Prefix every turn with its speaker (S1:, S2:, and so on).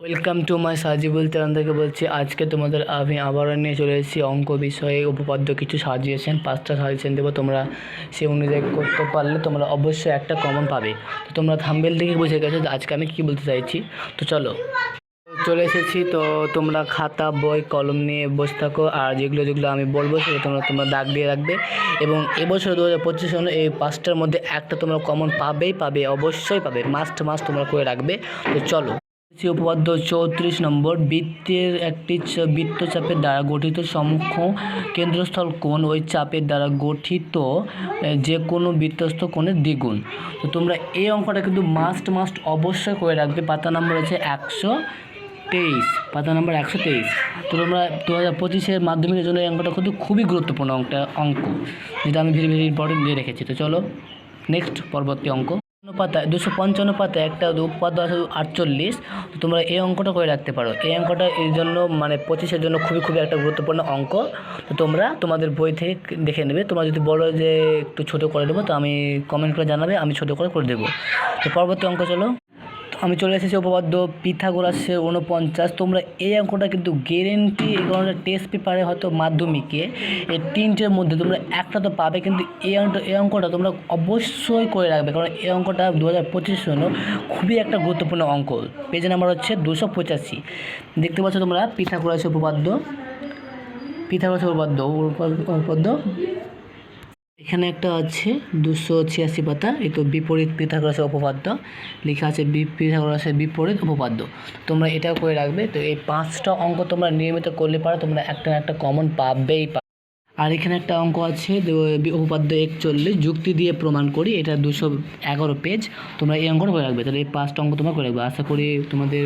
S1: Welcome to my Sajibul তেরান থেকে বলছি, আজকে তোমাদের আমি আবারও নিয়ে চলে এসেছি অঙ্ক বিষয়ে। উপপাদ্য কিছু সাজিয়েছেন, পাঁচটা সাজেশন দেবো তোমরা সে অনুযায়ী করতে পারলে তোমরা অবশ্যই একটা কমন পাবে। তো তোমরা থাম্বেল দেখে বুঝে গেছো যে আজকে আমি কী বলতে চাইছি। তো চলো। চলে এসেছি, তো তোমরা খাতা, বই, কলম নিয়ে বসে থাকো, আর যেগুলো যেগুলো আমি বলব সেগুলো তোমরা তোমরা দাগ দিয়ে রাখবে। এবং এবছর দু হাজার পঁচিশ সালে এই পাঁচটার মধ্যে একটা তোমরা কমন পাবেই পাবে, অবশ্যই পাবে। মাস্ট মাস্ট তোমরা করে রাখবে। তো চলো। সে উপপাদ্য চৌত্রিশ নম্বর বৃত্তের একটি চ- বৃত্তচাপের দ্বারা গঠিত সম্মুখ কেন্দ্রস্থল কোণ ওই চাপের দ্বারা গঠিত যে কোনো বৃত্তস্থ কোণের দ্বিগুণ। তো তোমরা এই অঙ্কটা কিন্তু মাস্ট মাস্ট অবশ্যই করে রাখবে। পাতা নম্বর হচ্ছে একশো তেইশ। পাতা নম্বর একশো তেইশ। তো তোমরা দু হাজার পঁচিশের মাধ্যমিকের জন্য এই অঙ্কটা কিন্তু খুবই গুরুত্বপূর্ণ অঙ্কটা অঙ্ক। যেটা আমি ভেরি ভেরি ইম্পর্টেন্ট দিয়ে রেখেছি। তো চলো নেক্সট পরবর্তী অঙ্ক। পাতায় দুশো পঞ্চান্ন পাতায় একটা উৎপাদ আছে আটচল্লিশ। তো তোমরা এই অঙ্কটা করে রাখতে পারো। এই অঙ্কটা এই জন্য মানে পঁচিশের জন্য খুবই খুবই একটা গুরুত্বপূর্ণ অঙ্ক। তো তোমরা তোমাদের বই থেকে দেখে নেবে। তোমরা যদি বলো যে একটু ছোটো করে দেবো, তো আমি কমেন্ট করে জানাবে, আমি ছোটো করে করে দেবো। তো পরবর্তী অঙ্ক চলো। আমি চলে এসেছি উপপাদ্য পিথাগোরাসের উনপঞ্চাশ তোমরা এই অঙ্কটা কিন্তু গ্যারেন্টি এই কারণে টেস্ট পেপারে হয়তো মাধ্যমিকে এই তিনটের মধ্যে তোমরা একটা তো পাবে, কিন্তু এই অঙ্কটা এই অঙ্কটা তোমরা অবশ্যই করে রাখবে, কারণ এই অঙ্কটা দু হাজার পঁচিশ জন্য খুবই একটা গুরুত্বপূর্ণ অঙ্ক। পেজ নাম্বার হচ্ছে দুশো পঁচাশি। দেখতে পাচ্ছ তোমরা পিথাগোরাসের উপপাদ্য পিথাগোরাসের উপপাদ্য উপপাদ্য একটা আছে দুশো ছিয়াশি পাতা, এই তো বিপরীত পিথাগোরাসের উপপাদ্য। লেখা আছে পিথাগোরাসের বিপরীত উপপাদ্য। তোমরা এটাও করে রাখবে, তো এই পাঁচটা অঙ্ক তোমরা নিয়মিত করলে পারো, তোমরা একটা না একটা কমন পাবেই পাবে আর এখানে একটা অঙ্ক আছে উপপাদ্য একচল্লিশ, যুক্তি দিয়ে প্রমাণ করি, এটা দুশো এগারো পেজ তোমরা এই অঙ্কটা করে রাখবে। তাহলে এই পাঁচটা অঙ্ক তোমরা করে রাখবে। আশা করি তোমাদের